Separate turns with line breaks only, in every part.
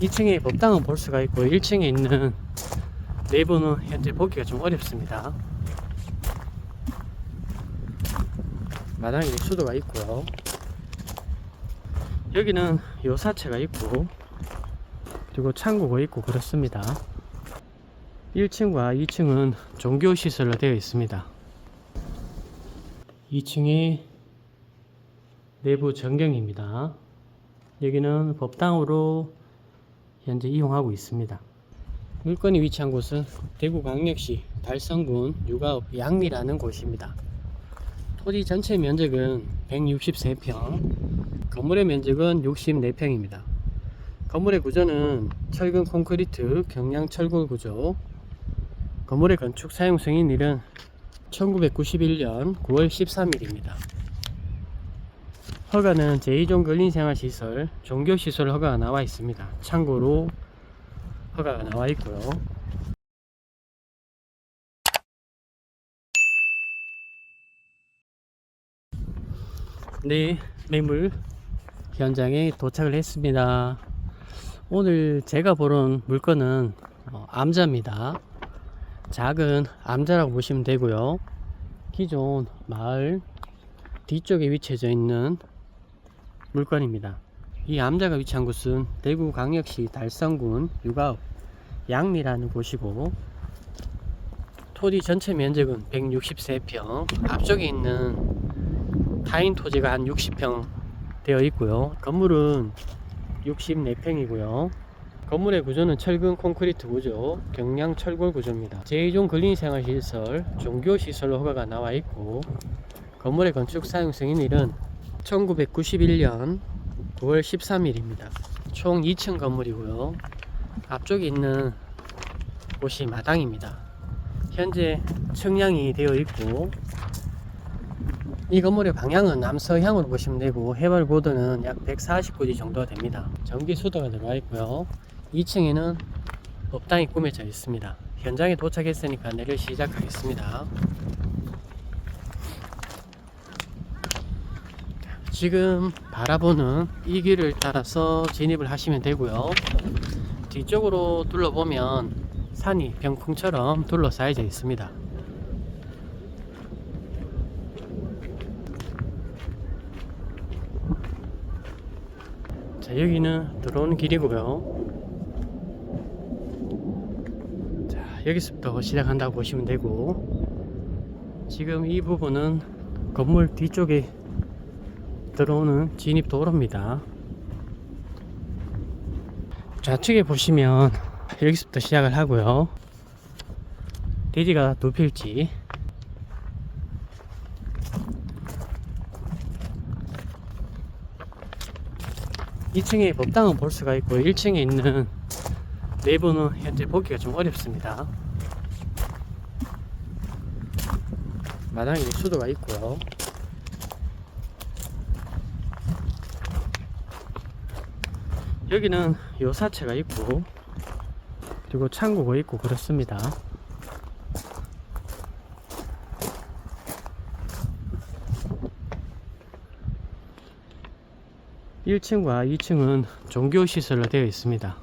2층에 법당은 볼 수가 있고 1층에 있는 내부는 현재 보기가 좀 어렵습니다. 마당에 수도가 있고요. 여기는 요사체가 있고 그리고 창고가 있고 그렇습니다. 1층과 2층은 종교시설로 되어 있습니다. 2층이 내부 전경입니다. 여기는 법당으로 현재 이용하고 있습니다. 물건이 위치한 곳은 대구광역시 달성군 육아읍 양리라는 곳입니다. 토지 전체 면적은 163평, 건물의 면적은 64평입니다. 건물의 구조는 철근 콘크리트 경량 철골 구조, 건물의 건축 사용 승인일은 1991년 9월 13일입니다. 허가는 제2종 근린생활시설, 종교시설 허가가 나와 있습니다. 참고로 허가가 나와 있고요. 네, 매물 현장에 도착을 했습니다. 오늘 제가 보는 물건은 어, 암자입니다. 작은 암자라고 보시면 되고요. 기존 마을 뒤쪽에 위치해져 있는 물건입니다. 이 암자가 위치한 곳은 대구 광역시 달성군 육아읍 양리라는 곳이고 토지 전체 면적은 163평 앞쪽에 있는 타인 토지가 한 60평 되어 있고요. 건물은 64평이고요. 건물의 구조는 철근 콘크리트 구조, 경량 철골 구조입니다. 제2종 근린생활시설, 종교시설로 허가가 나와 있고 건물의 건축 사용 승인일은 1991년 9월 13일입니다. 총 2층 건물이고요. 앞쪽에 있는 곳이 마당입니다. 현재 청량이 되어 있고 이 건물의 방향은 남서향으로 보시면 되고 해발 고도는 약 149지 정도가 됩니다. 전기 수도가 들어와 있고요. 2층에는 법당이 꾸며져 있습니다. 현장에 도착했으니까 내릴 시작하겠습니다. 지금 바라보는 이 길을 따라서 진입을 하시면 되고요. 뒤쪽으로 둘러보면 산이 병풍처럼 둘러싸여져 있습니다. 자, 여기는 들어오는 길이고요. 자, 여기서부터 시작한다고 보시면 되고, 지금 이 부분은 건물 뒤쪽에 들어오는 진입 도로입니다. 좌측에 보시면 여기서부터 시작을 하고요. 돼지가 두 필지. 이층에 법당은 볼 수가 있고 1층에 있는 내부는 현재 보기가 좀 어렵습니다. 마당에 수도가 있고요. 여기는 요사체가 있고 그리고 창고가 있고 그렇습니다. (1층과) (2층은) 종교시설로 되어 있습니다.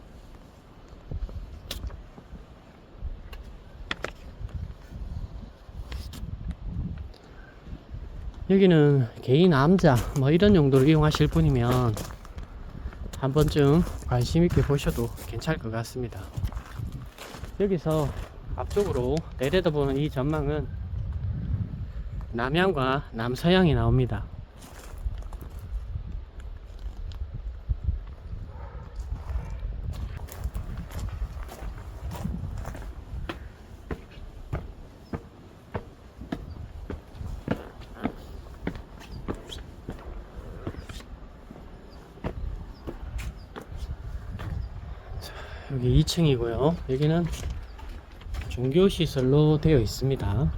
여기는 개인 암자 뭐 이런 용도로 이용하실 분이면 한 번쯤 관심 있게 보셔도 괜찮을 것 같습니다. 여기서 앞쪽으로 내려다보는 이 전망은 남향과 남서향이 나옵니다. 여기 2층이고요. 여기는 종교시설로 되어 있습니다.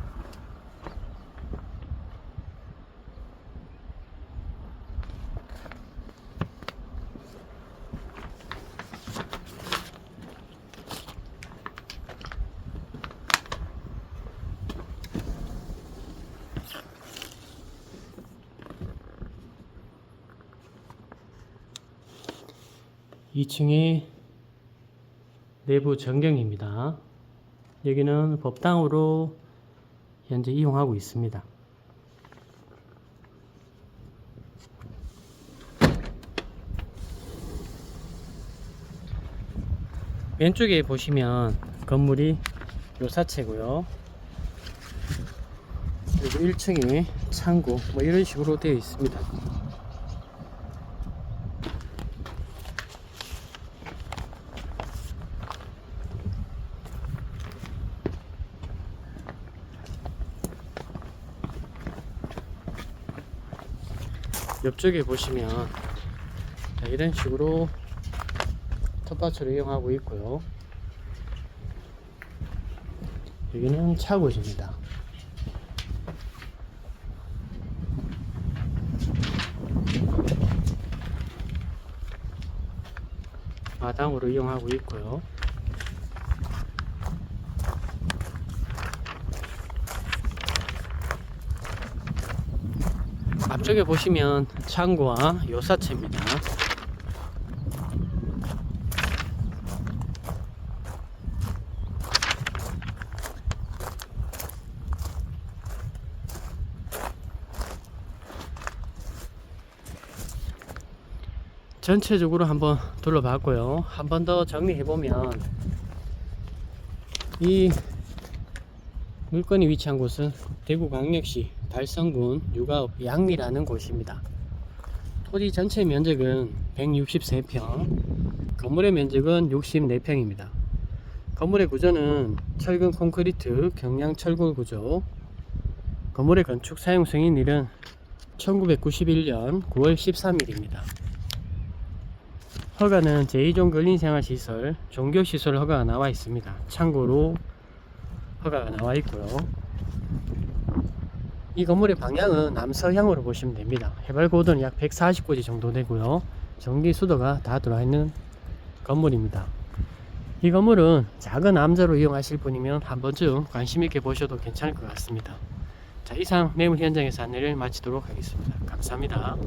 (2층에) 내부 전경입니다. 여기는 법당으로 현재 이용하고 있습니다. 왼쪽에 보시면 건물이 요사채고요. 그리고 1층이 창고 뭐 이런 식으로 되어 있습니다. 옆쪽에 보시면 자, 이런 식으로 텃밭으로 이용하고 있고요. 여기는 차고지입니다. 마당으로 이용하고 있고요. 앞쪽에 보시면 창고와 요사채입니다. 전체적으로 한번 둘러봤고요. 한 번 더 정리해보면 이 물건이 위치한 곳은 대구광역시 달성군 육아읍 양리라는 곳입니다. 토지 전체 면적은 163평, 건물의 면적은 64평입니다. 건물의 구조는 철근 콘크리트 경량 철골 구조, 건물의 건축 사용 승인일은 1991년 9월 13일입니다. 허가는 제2종 근린생활시설, 종교시설 허가가 나와 있습니다. 참고로 허가가 나와 있고요. 이 건물의 방향은 남서향으로 보시면 됩니다. 해발 고도는 약 140고지 정도 되고요. 전기 수도가 다 들어와 있는 건물입니다. 이 건물은 작은 암자로 이용하실 분이면 한 번쯤 관심 있게 보셔도 괜찮을 것 같습니다. 자, 이상 매물 현장에서 안내를 마치도록 하겠습니다. 감사합니다.